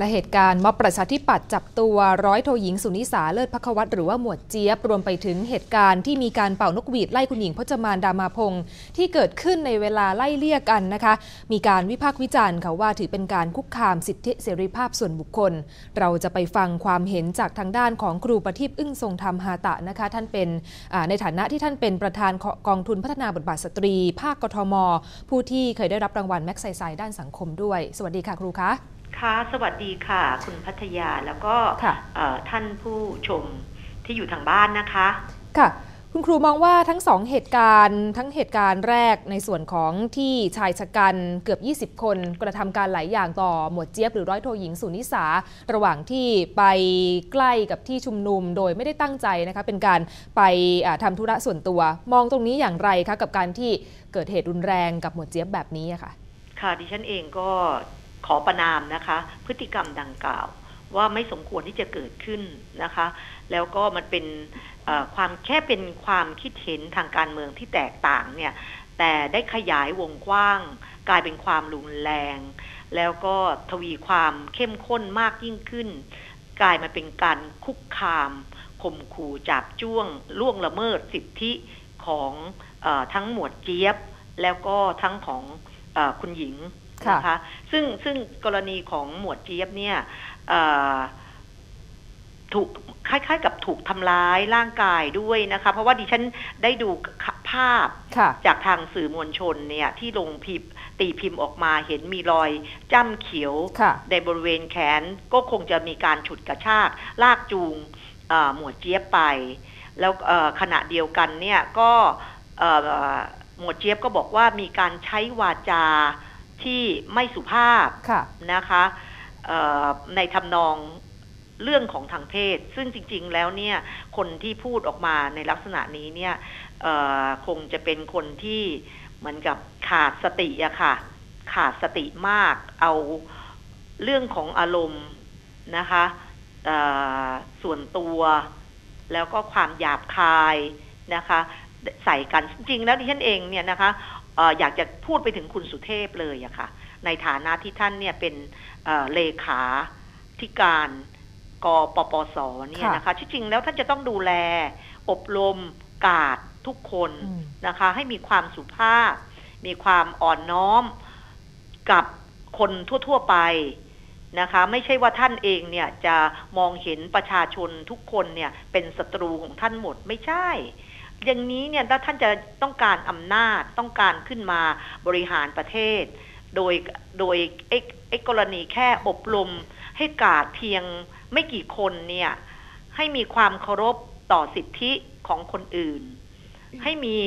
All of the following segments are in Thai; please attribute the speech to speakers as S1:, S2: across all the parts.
S1: และเหตุการณ์ม็อบประชาธิปัตย์จับตัวร้อยโทหญิงสุนิสาเลิศพักวัตรหรือว่าหมวดเจี๊ยบ รวมไปถึงเหตุการณ์ที่มีการเป่านกหวีดไล่คุณหญิงพจมานดามาพงศ์ที่เกิดขึ้นในเวลาไล่เลี่ยกันนะคะ มีการวิพากษ์วิจารณ์ค่ะว่าถือเป็นการคุกคามสิทธิเสรีภาพส่วนบุคคล เราจะไปฟังความเห็นจากทางด้านของครูประทีปอึ้งทรงธรรมฮาตะนะคะ ท่านเป็นในฐานะที่ท่านเป็นประธานกองทุนพัฒนาบทบาทสตรี ภาคกทม ผู้ที่เคยได้รับรางวัลแม็กไซไซด้านสังคมด้วย สวัสดีค่ะครูคะ
S2: ค่ะสวัสดีค่ะ คุณพัทยาแล้วก็ท่านผู้ชมที่อยู่ทางบ้านนะคะ
S1: ค่ะ คุณครูมองว่าทั้งสองเหตุการณ์ ทั้งเหตุการณ์แรกในส่วนของที่ชายชะกันเกือบ 20 คน กระทำการหลายอย่างต่อหมวดเจี๊ยบหรือร้อยโทหญิงสุนิสา ระหว่างที่ไปใกล้กับที่ชุมนุมโดยไม่ได้ตั้งใจนะคะเป็นการไปทำธุระส่วนตัว มองตรงนี้อย่างไรคะกับการที่เกิดเหตุรุนแรงกับหมวดเจี๊ยบแบบนี้ะค่ะ
S2: ค่ะดิฉันเองก็ข อประนามนะคะ พฤติกรรมดังกล่าว ว่าไม่สมควรที่จะเกิดขึ้นนะคะ แล้วก็มันเป็นความแค่เป็นความคิดเห็นทางการเมืองที่แตกต่างเนี่ยแต่ได้ขยายวงกว้าง กลายเป็นความรุนแรง แล้วก็ทวีความเข้มข้นมากยิ่งขึ้น กลายมาเป็นการคุกคามข่มขู่จับจ้วงล่วงละเมิดสิทธิของอทั้งหมวดเจี๊ยบ แล้วก็ทั้งของอคุณหญิง นะคะซึ่งซึ่งกรณีของหมวดเจี๊ยบเนี่ยถูกคล้ายๆ กับถูกทำร้ายร่างกายด้วยนะคะ เพราะว่าดิฉันได้ดูภาพจากทางสื่อมวลชนเนี่ยที่ลงพิมพ์ตีพิมพ์ออกมาเห็นมีรอยจ้ำเขียวในบริเวณแขนก็คงจะมีการฉุดกระชาก ลากจูงหมวดเจี๊ยบไป แล้วขณะเดียวกันเนี่ยก็หมวดเจี๊ยบก็บอกว่ามีการใช้วาจา ที่ไม่สุภาพะนะคะในทำนองเรื่องของทางเพศ ซึ่งจริง ๆ แล้วเนี่ยคนที่พูดออกมาในลักษณะนี้เนี่ยคงจะเป็นคนที่เหมือนกับขาดสติอะค่ะ ขาดสติมากเอาเรื่องของอารมณ์นะคะส่วนตัว แล้วก็ความหยาบคายนะคะ ใส่กันจริง ๆ แล้วดิฉันเองเนี่ยนะคะ อยากจะพูดไปถึงคุณสุเทพเลยอะค่ะ ในฐานะที่ท่านเนี่ยเป็นเลขาธิการกปปสเนี่ยนะคะที่จริงแล้วท่านจะต้องดูแล อบรมกาดทุกคนนะคะ ให้มีความสุภาพ มีความอ่อนน้อมกับคนทั่ว ๆไปนะคะ ไม่ใช่ว่าท่านเองเนี่ยจะมองเห็นประชาชนทุกคนเนี่ยเป็นศัตรูของท่านหมดไม่ใช่ อย่างนี้เนี่ยถ้าท่านจะต้องการอำนาจต้องการขึ้นมาบริหารประเทศ โดยโดยไอ้ไอ้กรณีแค่อบรมให้กาดเพียงไม่กี่คนเนี่ยให้มีความเคารพต่อสิทธิของคนอื่น ให้มี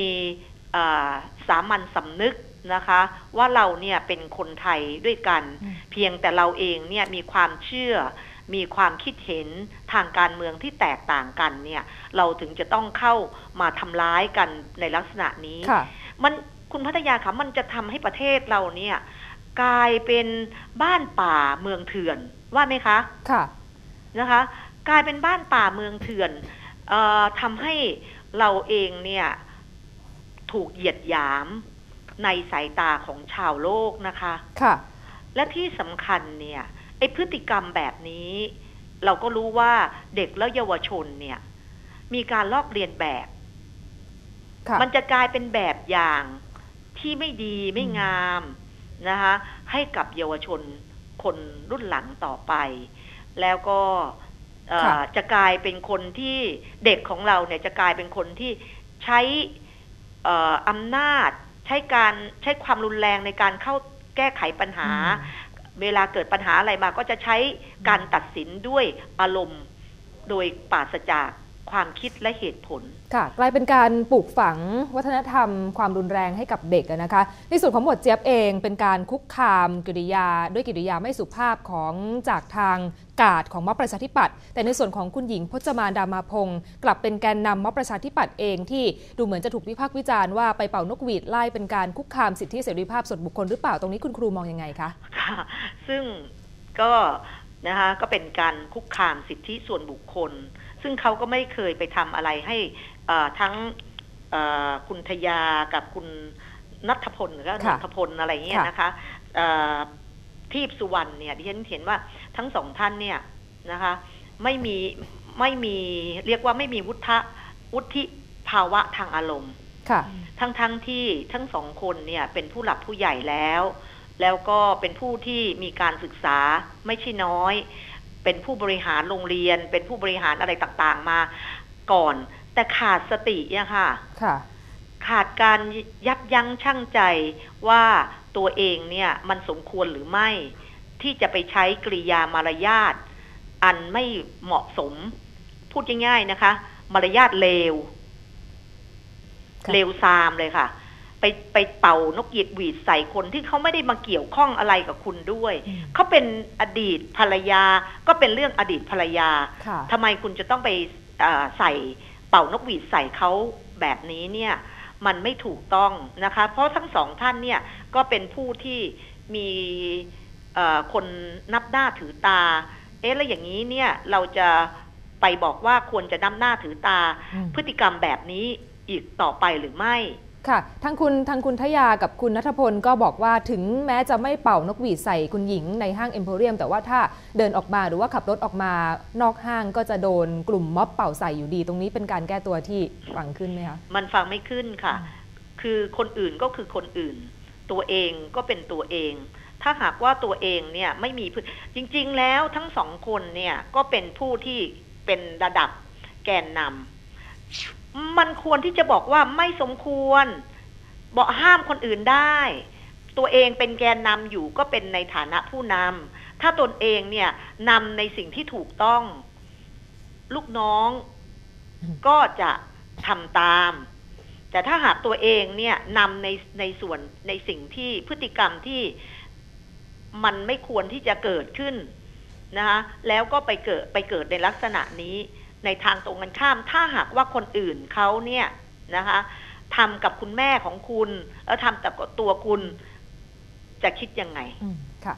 S2: สามัญสำนึกนะคะ ว่าเราเนี่ยเป็นคนไทยด้วยกัน เพียงแต่เราเองเนี่ยมีความเชื่อ มีความคิดเห็นทางการเมืองที่แตกต่างกันเนี่ย เราถึงจะต้องเข้ามาทำร้ายกันในลักษณะนี้ มันคุณพัทยาคะมันจะทำให้ประเทศเราเนี่ย กลายเป็นบ้านป่าเมืองเถื่อนว่าไหมคะ
S1: ค่ะ
S2: นะคะ กลายเป็นบ้านป่าเมืองเถื่อนเอ่อทำให้เราเองเนี่ยถูกเหยียดหยามในสายตาของชาวโลกนะคะ
S1: ค่ะ
S2: และที่สำคัญเนี่ย ไอ้พฤติกรรมแบบนี้ เราก็รู้ว่าเด็กและเยาวชนเนี่ย มีการลอกเรียนแบบ มันจะกลายเป็นแบบอย่างที่ไม่ดีไม่งามนะคะให้กับเยาวชนคนรุ่นหลังต่อไป แล้วก็จะกลายเป็นคนที่เด็กของเราเนี่ยจะกลายเป็นคนที่ใช้อำนาจใช้การใช้ความรุนแรงในการเข้าแก้ไขปัญหา เวลาเกิดปัญหาอะไรมาก็จะใช้การตัดสินด้วยอารมณ์โดยปราศจาก ความคิดและเหตุผล
S1: ค่ะกลายเป็นการปลูกฝังวัฒนธรรม ความรุนแรงให้กับเด็กนะคะ ในส่วนของหมวดเจี๊ยบเองเป็นการคุกคามกิริยา ด้วยกิริยาไม่สุภาพของจากทางกาดของม็อบประชาธิปัตย์แต่ในส่วนของคุณหญิงพจมานดามาพงศ์กลับเป็นแกนนำม็อบประชาธิปัตย์เองที่ดูเหมือนจะถูกวิพากษ์วิจารณ์ว่าไปเป่านกหวีดไล่เป็นการคุกคามสิทธิเสรีภาพส่วนบุคคลหรือเปล่าตรงนี้คุณครูมองยังไงคะ
S2: ค่ะซึ่งก็นะคะก็เป็นการคุกคามสิทธิส่วนบุคคล ซึ่งเขาก็ไม่เคยไปทำอะไรให้ทั้งคุณทยากับคุณนัทพลหรือนัทพลอะไรเงี้ยนะคะทีพสุวรรณเนี่ยดิฉันเห็นว่าทั้งสองท่านเนี่ยนะคะ ไม่มีไม่มีเรียกว่าไม่มีวุฒิวุฒิภาวะทางอารมณ์
S1: ค่ะ
S2: ทั้งทั้งที่ทั้งสองคนเนี่ยเป็นผู้หลักผู้ใหญ่แล้ว แล้วก็เป็นผู้ที่มีการศึกษาไม่ใช่น้อย เป็นผู้บริหารโรงเรียน เป็นผู้บริหารอะไรต่างๆมาก่อน แต่ขาดสติเนี่ยค่ะ
S1: ค่ะ
S2: ขาดการยับยั้งชั่งใจว่าตัวเองเนี่ยมันสมควรหรือไม่ ที่จะไปใช้กริยามารยาทอันไม่เหมาะสม พูดง่ายๆนะคะ มารยาทเลว
S1: ค่ะ
S2: เลวซามเลยค่ะ ไปไปเป่านกหยิดหวีดใส่คนที่เขาไม่ได้มาเกี่ยวข้องอะไรกับคุณด้วย
S1: อืม
S2: เขาเป็นอดีตภรรยา ก็เป็นเรื่องอดีตภรรยา
S1: ค่ะ
S2: ทำไมคุณจะต้องไปเอ่อใส่เป่านกหวีดใส่เขาแบบนี้เนี่ยมันไม่ถูกต้องนะคะ เพราะทั้งสองท่านเนี่ยก็เป็นผู้ที่มีเอ่อคนนับหน้าถือตา เอ๊ะแล้วอย่างนี้เนี่ยเราจะไปบอกว่าควรจะนับหน้าถือตา
S1: อืม
S2: พฤติกรรมแบบนี้อีกต่อไปหรือไม่
S1: ค่ะทางคุณทางคุณทยากับคุณนัทพลก็บอกว่าถึงแม้จะไม่เป่านกหวีดใส่คุณหญิงในห้างเอ็มโพเรียม แต่ว่าถ้าเดินออกมาหรือว่าขับรถออกมานอกห้างก็จะโดนกลุ่มม็อบเป่าใส่อยู่ดี ตรงนี้เป็นการแก้ตัวที่ฟังขึ้นไหมคะ
S2: มันฟังไม่ขึ้นค่ะ คือคนอื่นก็คือคนอื่น ตัวเองก็เป็นตัวเอง ถ้าหากว่าตัวเองเนี่ยไม่มีจริง ๆ แล้วทั้งสองคนเนี่ยก็เป็นผู้ที่เป็นระดับแกนนำ มันควรที่จะบอกว่าไม่สมควร บอกห้ามคนอื่นได้ ตัวเองเป็นแกนนำอยู่ก็เป็นในฐานะผู้นำถ้าตนเองเนี่ยนำในสิ่งที่ถูกต้อง ลูกน้องก็จะทำตาม แต่ถ้าหากตัวเองเนี่ยนำในในส่วนในสิ่งที่พฤติกรรมที่มันไม่ควรที่จะเกิดขึ้นนะคะแล้วก็ไปเกิดไปเกิดในลักษณะนี้ ในทางตรงกันข้าม ถ้าหากว่าคนอื่นเขาเนี่ยนะคะทำกับคุณแม่ของคุณ แล้วทำกับตัวคุณจะคิดยังไง
S1: อืมค่ะ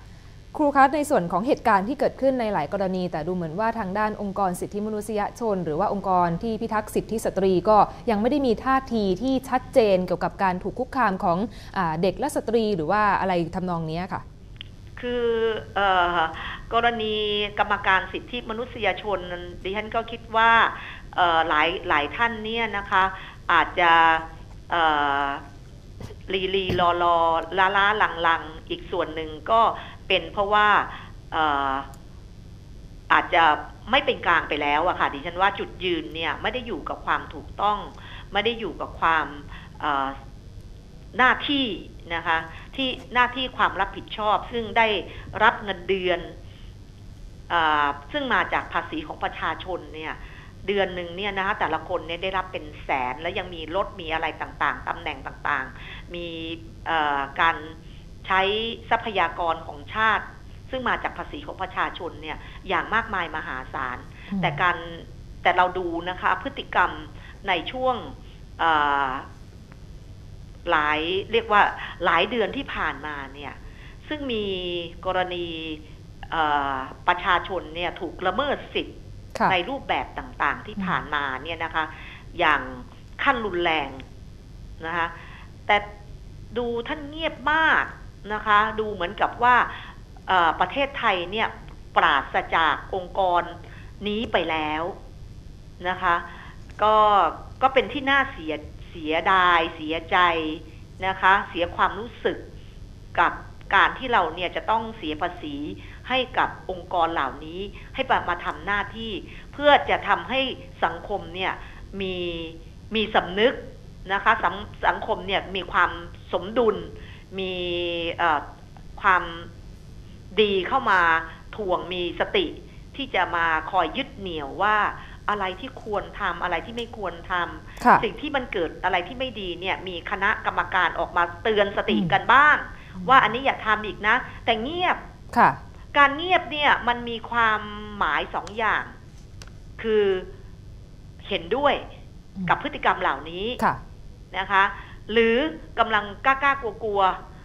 S1: ครูคะในส่วนของเหตุการณ์ที่เกิดขึ้นในหลายกรณี แต่ดูเหมือนว่าทางด้านองค์กรสิทธิมนุษยชน หรือว่าองค์กรที่พิทักษ์สิทธิสตรีก็ยังไม่ได้มีท่าทีที่ชัดเจนเกี่ยวกับการถูกคุกคามของอาเด็กและสตรีหรือว่าอะไรทำนองเนี้ยค่ะ
S2: คือเออ กรณีกรรมการสิทธิมนุษยชนดิฉันก็คิดว่าหลายหลายท่านเนี่ยนะคะ อาจจะลีลีรอรอล้าล้าหลังหลังอีกส่วนหนึ่งก็เป็นเพราะว่าอาจจะไม่เป็นกลางไปแล้วอะค่ะดิฉันว่าจุดยืนเนี่ยไม่ได้อยู่กับความถูกต้อง ไม่ได้อยู่กับความหน้าที่นะคะที่หน้าที่ความรับผิดชอบ ซึ่งได้รับเงินเดือน ซึ่งมาจากภาษีของประชาชนเนี่ยเดือนหนึ่งเนี่ยนะคะแต่ละคนเนี่ยได้รับเป็นแสนแล้วยังมีรถมีอะไรต่างๆตำแหน่งต่างๆ มีเอ่อการใช้ทรัพยากรของชาติ ซึ่งมาจากภาษีของประชาชนเนี่ยอย่างมากมายมหาศาล
S1: อืม
S2: แต่การแต่เราดูนะคะพฤติกรรมในช่วงเอ่อหลายเรียกว่าหลายเดือนที่ผ่านมาเนี่ยซึ่งมีกรณีเอ่อ ประชาชนเนี่ยถูกละเมิดสิทธิ
S1: ค่ะ
S2: ในรูปแบบต่างๆ ที่
S1: อืม
S2: ผ่านมาเนี่ยนะคะ อย่างขั้นรุนแรงนะคะแต่ดูท่านเงียบมากนะคะ ดูเหมือนกับว่าเอ่อประเทศไทยเนี่ยปราศจากองค์กรนี้ไปแล้วนะคะ ก็ก็เป็นที่น่าเสียเสียดายเสียใจนะคะ เสียความรู้สึกกับการที่เราเนี่ยจะต้องเสียภาษี ให้กับองค์กรเหล่านี้ให้มามาทำหน้าที่ เพื่อจะทำให้สังคมเนี่ยมีมีสำนึกนะคะสังสังคมเนี่ยมีความสมดุล มีเอ่อความดีเข้ามาถ่วงมีสติ ที่จะมาคอยยึดเหนี่ยวว่าอะไรที่ควรทำอะไรที่ไม่ควรทำ
S1: ค่ะ
S2: สิ่งที่มันเกิดอะไรที่ไม่ดีเนี่ย มีคณะกรรมการออกมาเตือนสติ
S1: อืม
S2: กันบ้าง
S1: อืม
S2: ว่าอันนี้อย่าทำอีกนะ แต่เงียบ
S1: ค่ะ
S2: การเงียบเนี่ยมันมีความหมายสองอย่าง คือเห็นด้วย
S1: อืม
S2: กับพฤติกรรมเหล่านี้
S1: ค่ะ
S2: นะคะ หรือกำลังกล้าๆกลัว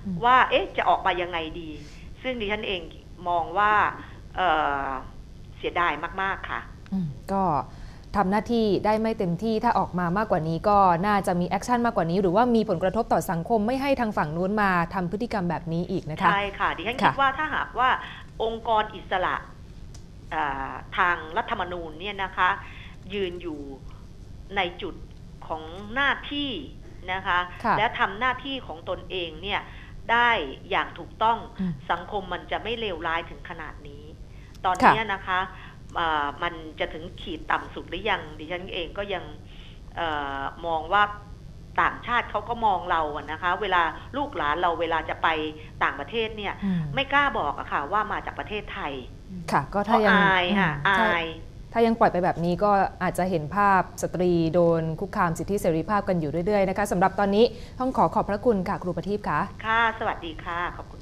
S1: อืม
S2: ๆว่า เอ๊ะ จะออกมายังไงดี ซึ่งดิฉันเองมองว่าเอ่อเสียดายมาก ๆ ค่ะ
S1: อืมก็ทำหน้าที่ได้ไม่เต็มที่ถ้าออกมามากกว่านี้ก็น่าจะมีแอคชั่นมากกว่านี้ หรือว่ามีผลกระทบต่อสังคมไม่ให้ทางฝั่งนู้นมาทำพฤติกรรมแบบนี้อีกนะคะ
S2: ใช่ค่ะ ดิฉัน
S1: ค่ะ
S2: คิดว่าถ้าหากว่า องค์กรอิสระอ่าทางรัฐธรรมนูญเนี่ยนะคะ ยืนอยู่ในจุดของหน้าที่นะคะ
S1: ค่ะ
S2: และทำหน้าที่ของตนเองเนี่ยได้อย่างถูกต้อง
S1: อืม
S2: สังคมมันจะไม่เลวร้ายถึงขนาดนี้ ตอน
S1: ค่ะ
S2: เนี้ยนะคะอ่ามันจะถึงขีดต่ำสุดหรือยังดิฉันเองก็ยังเออมองว่า ต่างชาติเขาก็มองเราอะนะคะ เวลาลูกหลานเราเวลาจะไปต่างประเทศเนี่ย
S1: อืม
S2: ไม่กล้าบอกอะค่ะ ว่ามาจากประเทศไทย
S1: ค่ะ ก็
S2: เพ
S1: ถ้า
S2: ราะ
S1: ยัง
S2: อายค่ะ
S1: อืม
S2: อา
S1: ถ้า
S2: ย
S1: ถ้ายังปล่อยไปแบบนี้ก็อาจจะเห็นภาพสตรีโดนคุกคามสิทธิเสรีภาพกันอยู่เรื่อยๆนะคะสำหรับตอนนี้ต้องขอขอบพระคุณค่ะครูประทีปค่ะ
S2: ค่ะ สวัสดีค่ะ ขอบคุณ